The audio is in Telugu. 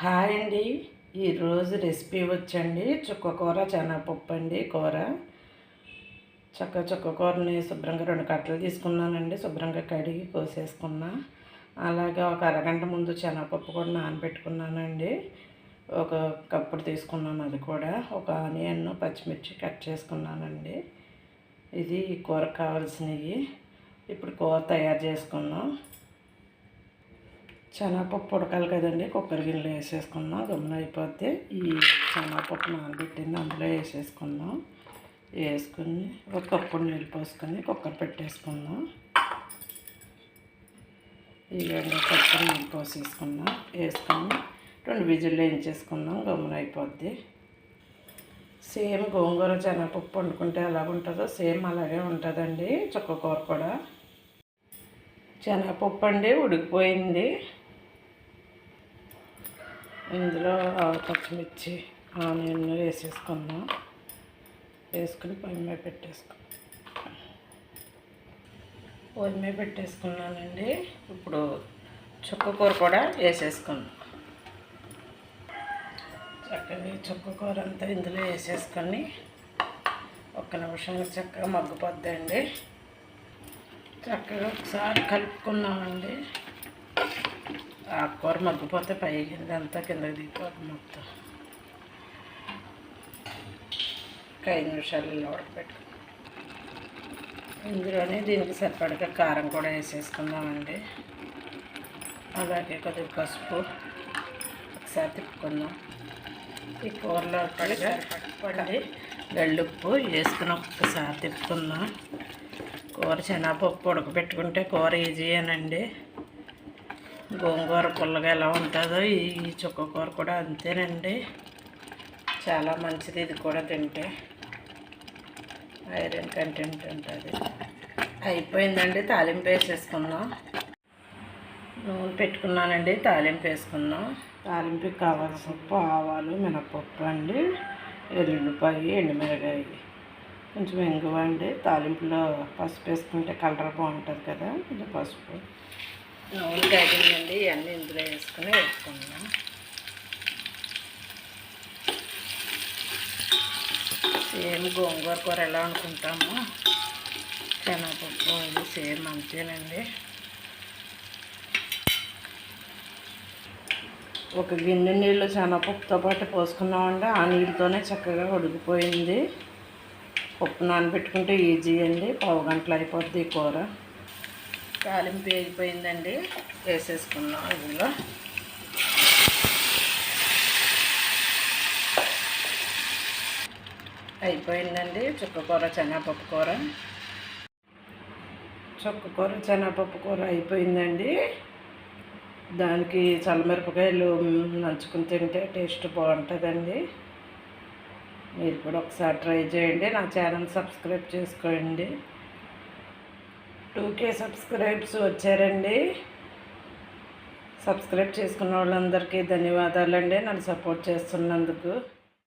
హాయ్ అండి. ఈరోజు రెసిపీ వచ్చండి. చుక్క కూర శనగపప్పు అండి కూర. చక్క చుక్క కూరని శుభ్రంగా రెండు కట్టలు తీసుకున్నానండి. శుభ్రంగా కడిగి కోసేసుకున్నా. అలాగే ఒక అరగంట ముందు శనగపప్పు కూడా నానబెట్టుకున్నానండి. ఒక కప్పుడు తీసుకున్నాను అది కూడా. ఒక ఆనియన్ పచ్చిమిర్చి కట్ చేసుకున్నానండి. ఇది కూర కావాల్సినవి. ఇప్పుడు కూర తయారు చేసుకున్నాం శనగపప్పు ఉడకాలి కదండి కుక్కర్ గిన్నెలో వేసేసుకున్నాం గమ్మున అయిపోతే ఈ శనగపప్పు నానబెట్టింది అందులో వేసేసుకున్నాం. వేసుకుని ఒక కప్పు నీళ్ళు పోసుకొని కుక్కర్ పెట్టేసుకున్నాం. ఈ రెండు కప్పు నీళ్ళు పోసేసుకున్నాం వేసుకొని రెండు విజిల్లు వేయించేసుకున్నాం గమ్మున అయిపోద్ది. సేమ్ గోంగూర శనగపప్పు వండుకుంటే ఎలా ఉంటుందో సేమ్ అలాగే ఉంటుందండి చుక్క కూర కూడా. శనగపప్పు అండి ఉడికిపోయింది. ఇందులో పచ్చిమిర్చి ఆనియన్ వేసేసుకుందాం. వేసుకుని పొయ్యి మీద పెట్టేసుకో పొయ్యి మీద పెట్టేసుకున్నానండి. ఇప్పుడు చుక్కకూర కూడా వేసేసుకుందాం. చక్కగా చుక్క కూర అంతా ఇందులో వేసేసుకొని ఒక్క నిమిషానికి చక్కగా మగ్గిపోద్దండి. చక్కగా ఒకసారి కలుపుకున్నామండి ఆకుకూర మగ్గిపోతే పై అంతా కిందకి దిగిపోతుంది మొత్తం. ఒక ఐదు నిమిషాలు ఇలా ఇందులోనే దీనికి సరిపడగా కారం కూడా వేసేసుకుందామండి. అలాగే కొద్దిగా పసుపు ఒకసారి తిప్పుకుందాం. ఈ కూరలో పడగా పడి గళ్ళుప్పు వేసుకుని ఒక్కసారి తిప్పుకుందాం. కూర శనగపప్పు ఉడకబెట్టుకుంటే కూర ఈజీయేనండి గోంగూర పుల్లగా ఎలా ఉంటుందో ఈ చుక్క కూర కూడా అంతేనండి. చాలా మంచిది ఇది కూడా తింటే. ఐరన్ కంటెంట్ ఉంటుంది. అయిపోయిందండి తాలింపు వేసేసుకుందాం. నూనె పెట్టుకున్నానండి తాలింపు వేసుకుందాం. తాలింపుకి కావాల్సిన ఆవాలు మినపప్పు అండి ఎల్లుల్లిపాయ ఎండుమిరగాయ. కొంచెం ఇంగువ అండి. తాలింపులో పసుపు వేసుకుంటే కలర్ బాగుంటుంది కదా ఇది పసుపు. నూనె కాగిందండి ఇవన్నీ ఇందులో వేసుకుని వేసుకున్నాం సేమ్ గోంగూర కూర ఎలా అనుకుంటాము శనగపప్పు ఇది సేమ్ అంతేనండి. ఒక గిన్నె నీళ్ళు శనగపప్పుతో పాటు పోసుకున్నామండి. ఆ నీళ్ళతోనే చక్కగా ఉడికిపోయింది. పప్పు నానబెట్టుకుంటే ఈజీ అండి. పావు గంటలు అయిపోద్ది ఈ కూర. తాలింపు అయిపోయిందండి వేసేసుకున్నాం ఇందులో. అయిపోయిందండి చుక్కకూర చెనాపప్పు కూర. చుక్కకూర చెనాపప్పు కూర అయిపోయిందండి. దానికి చల్లమిరపకాయలు నంచుకుని తింటే టేస్ట్ బాగుంటుందండి. మీరు కూడా ఒకసారి ట్రై చేయండి. నా ఛానల్ సబ్స్క్రైబ్ చేసుకోండి. టూకే సబ్స్క్రైబ్స్ వచ్చారండి. సబ్స్క్రైబ్ చేసుకున్న వాళ్ళందరికీ ధన్యవాదాలండి. నన్ను సపోర్ట్ చేస్తున్నందుకు.